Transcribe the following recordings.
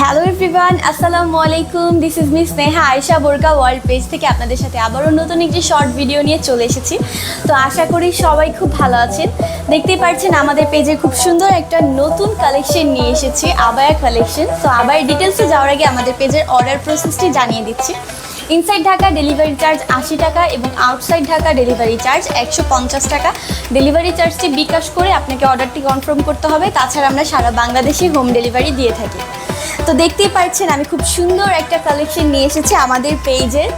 Hello everyone আসসালামু আলাইকুম this is miss Neha Ayesha Borka world page থেকে আপনাদের সাথে আবারও নতুন একটি শর্ট ভিডিও নিয়ে চলে এসেছি। তো আশা করি সবাই খুব ভালো আছেন। দেখতেই পাচ্ছেন, আমাদের পেজে খুব সুন্দর একটা নতুন কালেকশন নিয়ে এসেছি, আবায়া কালেকশন তো আবার ডিটেলসে যাওয়ার আগে আমাদের পেজের অর্ডার প্রসেসটি জানিয়ে দিচ্ছি। ইনসাইড ঢাকা ডেলিভারি চার্জ আশি টাকা এবং আউটসাইড ঢাকা ডেলিভারি চার্জ একশো পঞ্চাশ টাকা। ডেলিভারি চার্জটি বিকাশ করে আপনাকে অর্ডারটি কনফার্ম করতে হবে। তাছাড়া আমরা সারা বাংলাদেশে হোম ডেলিভারি দিয়ে থাকি। তো দেখতেই পাচ্ছেন, আমি খুব সুন্দর একটা কালেকশন নিয়ে এসেছি আমাদের পেজের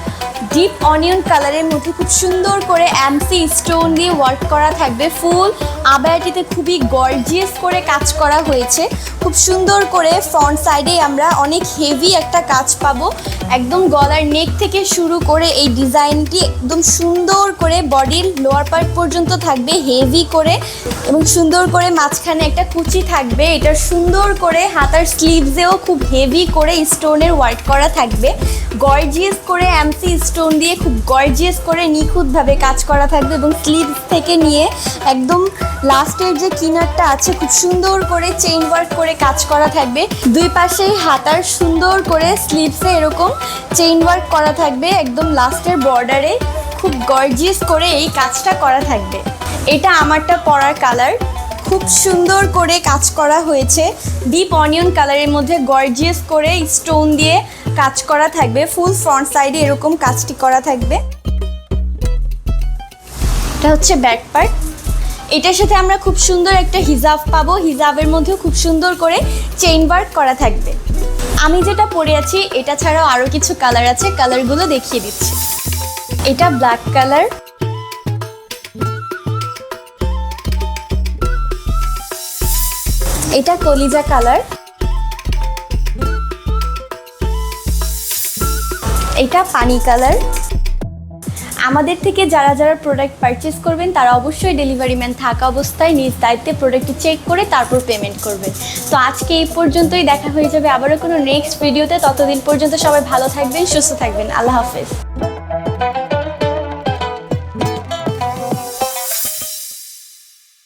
ডিপ অনিয়ন কালারের মধ্যে খুব সুন্দর করে অ্যামসি স্টোন দিয়ে ওয়ার্ক করা থাকবে। ফুল আবায়াটিতে খুবই গর্জিয়াস করে কাজ করা হয়েছে। খুব সুন্দর করে ফ্রন্ট সাইডে আমরা অনেক হেভি একটা কাজ পাবো। একদম গলার নেক থেকে শুরু করে এই ডিজাইনটি একদম সুন্দর করে বডির লোয়ার পার্ট পর্যন্ত থাকবে হেভি করে এবং সুন্দর করে মাঝখানে একটা কুচি থাকবে। এটা সুন্দর করে হাতার স্লিভসেও খুব হেভি করে স্টোনের ওয়ার্ক করা থাকবে। গর্জিয়াস করে এমসি স্টোন দিয়ে খুব গর্জিয়াস করে নিখুঁতভাবে কাজ করা থাকবে এবং স্লিভস থেকে নিয়ে একদম লাস্টের যে কিনারটা আছে, খুব সুন্দর করে চেইন ওয়ার্ক করে কাজ করা থাকবে। দুই পাশেই হাতার সুন্দর করে স্লিভসে এরকম চেইন ওয়ার্ক করা থাকবে, একদম লাস্টের বর্ডারে খুব গর্জিয়াস করে এই কাজটা করা থাকবে। এটা আমারটা পরার কালার খুব সুন্দর করে কাজ করা হয়েছে। ডিপ অনিয়ন কালারের মধ্যে গর্জিয়াস করে স্টোন দিয়ে কাজ করা থাকবে। ফুল ফ্রন্ট সাইডে এরকম কাজটি করা থাকবে। এটা হচ্ছে ব্যাক পার্ট এটার সাথে আমরা খুব সুন্দর একটা হিজাব পাবো। হিজাবের মধ্যেও খুব সুন্দর করে চেইন ওয়ার্ক করা থাকবে। আমি যেটা পরে আছি, এটা ছাড়াও আরও কিছু কালার আছে। কালারগুলো দেখিয়ে দিচ্ছি। এটা ব্ল্যাক কালার এটা কলিজা কালার এটা পানি কালার আমাদের থেকে যারা যারা প্রোডাক্ট পারচেস করবেন, তারা অবশ্যই ডেলিভারি ম্যান থাকা অবস্থায় নিজ দায়িত্বে প্রোডাক্টটি চেক করে তারপর পেমেন্ট করবেন। তো আজকে এই পর্যন্তই, দেখা হয়ে যাবে আবারও কোনো নেক্সট ভিডিওতে ততদিন পর্যন্ত সবাই ভালো থাকবেন, সুস্থ থাকবেন। আল্লাহ হাফেজ।